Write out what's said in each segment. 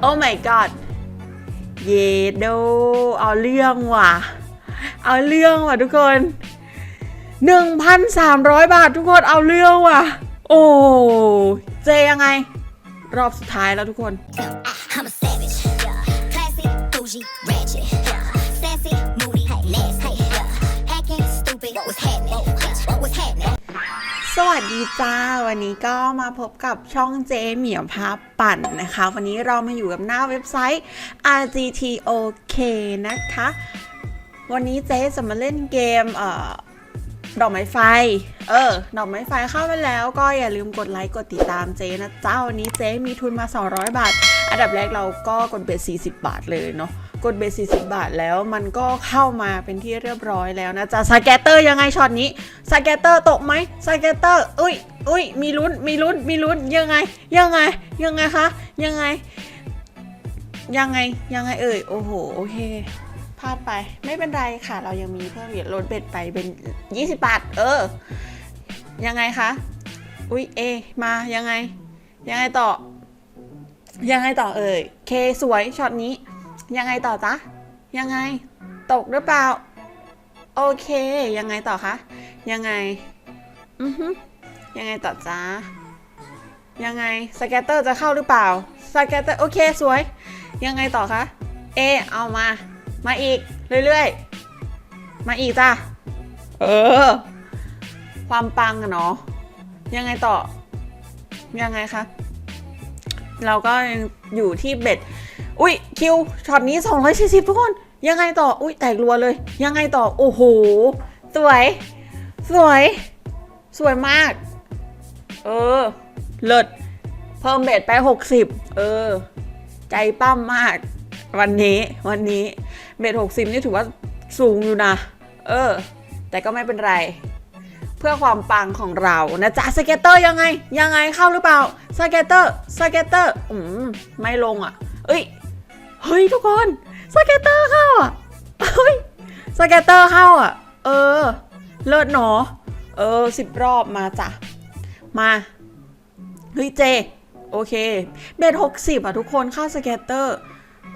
โอ้ my god เยโด เอาเรื่องว่ะ เอาเรื่องว่ะทุกคน 1,300 บาททุกคนเอาเรื่องว่ะ โอ้เจยังไง รอบสุดท้ายแล้วทุกคน What was happening? สวัสดีจ้า วันนี้ก็มาพบกับช่องเจเหมียวภาปั่นนะคะ วันนี้เรามาอยู่กับหน้าเว็บไซต์ RGTOK นะคะ วันนี้เจ๊จะมาเล่นเกมเอ่อดอกไม้ไฟ เออ ดอกไม้ไฟเข้าไปแล้วก็อย่าลืมกดไลค์กดติดตามเจ๊นะจ้าวันนี้เจ๊มีทุนมา 200 บาท อันดับแรกเราก็กดเบส40 บาทเลยเนาะ กดเบส40 บาทแล้วมันก็เข้ามาเป็นที่เรียบร้อยแล้วนะจ๊ะสแกตเตอร์ยังไงช็อตนี้สแกตเตอร์ตกไหมสแกตเตอร์อุ้ยอุ้ยมีลุ้นมีลุ้นมีลุ้นยังไง ยังไงยังไงคะยังไง ยังไงยังไงเอ่ยโอ้โหโอเคพลาดไปไม่เป็นไรค่ะ เรายังมีเพิ่มอีกลดเบ็ดไปเป็น 20 บาท เออ ยังไงคะอุ้ยเอมายังไง ยังไงต่อ ยังไงต่อเอ่ยเคสวยช็อตนี้ ยังไงต่อจ๊ะ ยังไง ตกหรือเปล่า โอเค ยังไงต่อคะ ยังไง อือฮึยังไงต่อจ๊ะ ยังไง สแกตเตอร์จะเข้าหรือเปล่า สแกตเตอร์ โอเค สวย ยังไงต่อคะ เอ เอามา มาอีก เรื่อยๆ มาอีกจ้ะ เออ ความปังอะเนาะ ยังไงต่อ ยังไงคะ เราก็ยังอยู่ที่เบ็ด อุ้ยคิวช็อตนี้240ทุกคน ยังไงต่อ อุ้ยแตกรัวเลย ยังไงต่อ โอ้โห สวย สวย สวยมาก เออ เลิศ เพิ่มเบ็ดไป 60 เออ ใจปั้มมาก วันนี้วันนี้ เบ็ด60 นี่ถือว่าสูงอยู่นะ เออ แต่ก็ไม่เป็นไร เพื่อความปังของเรานะจ๊ะสเก็ตเตอร์ยังไง ยังไงเข้าหรือเปล่าสเก็ตเตอร์สเก็ตเตอร์ อืม ไม่ลงอะ เอ้ย เฮ้ยทุกคนสเก็ตเตอร์เข้าอะเฮ้ยสเก็ตเตอร์เข้าอะ เออ เลิศหนอ เออสิบรอบมาจ้ะ มา เฮ้ยเจ โอเค เบสหกสิบอะทุกคนเข้าสเก็ตเตอร์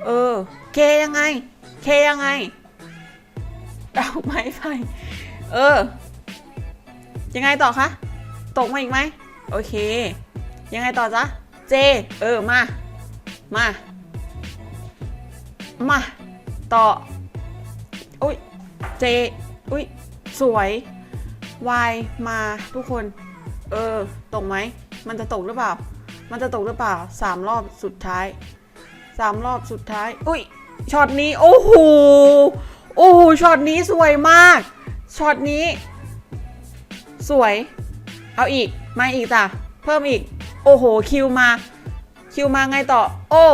เออ เคยังไง เคยังไงดอกไม้ไฟ เออ ยังไงต่อคะ ตกมาอีกไหม โอเค ยังไงต่อจ๊ะ เจ เออ มา มา มา ต่อ อุ้ยเจ อุ้ยสวยวายมาทุกคน เออ ตกไหม มันจะตกหรือเปล่า มันจะตกหรือเปล่าสามรอบสุดท้ายสามรอบสุดท้าย อุ้ยช็อตนี้โอ้โหโอ้โหช็อตนี้สวยมากช็อตนี้ สวย เอาอีก มาอีกจ้ะเพิ่มอีก โอ้โห คิวมา คิวมาไงต่อ โอ้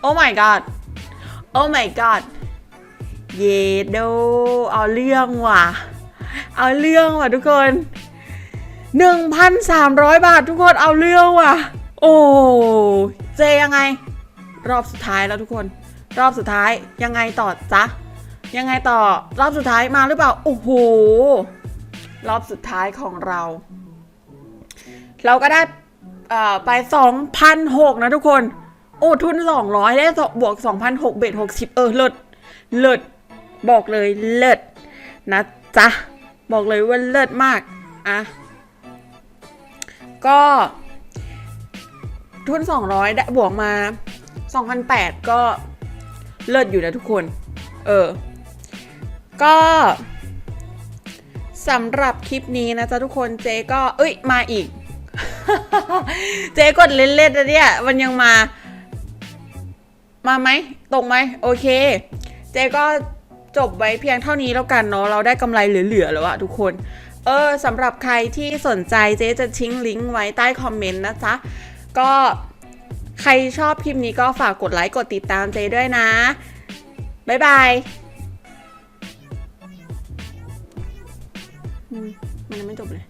โอ้ my god โอ้ my god เยโดเอาเรื่องว่ะ เอาเรื่องว่ะทุกคน 1,300 บาททุกคนเอาเรื่องว่ะ โอ้เจยังไง รอบสุดท้ายแล้วทุกคน รอบสุดท้ายยังไงต่อจ๊ะยังไงต่อรอบสุดท้ายมาหรือเปล่า โอ้โห รอบสุดท้ายของเรา เราก็ได้อ่อไป2,006นะทุกคน โอ้ทุน 200 ได้สองบวก2,006เบ็ด60 เออ เลิศ เลิศ บอกเลยเลิศนะจ๊ะ บอกเลยว่าเลิศมาก อะ ก็ทุน 200 ได้บวกมา2,008ก็เลิศอยู่นะทุกคน เออ ก็สำหรับคลิปนี้นะจ๊ะทุกคนเจก็ เอ้ย มาอีก เจกดเล่นๆนะเนี่ย มันยังมา มาไหมตรงไหมโอเค เจก็จบไว้เพียงเท่านี้แล้วกันเนาะเราได้กำไรเหลือๆแล้วอะทุกคน เออสำหรับใครที่สนใจเจ๊จะทิ้งลิงก์ไว้ใต้คอมเมนต์นะจ๊ะก็ใครชอบคลิปนี้ก็ฝากกดไลค์กดติดตามเจด้วยนะ บ๊ายบายมันยังไม่จบเลย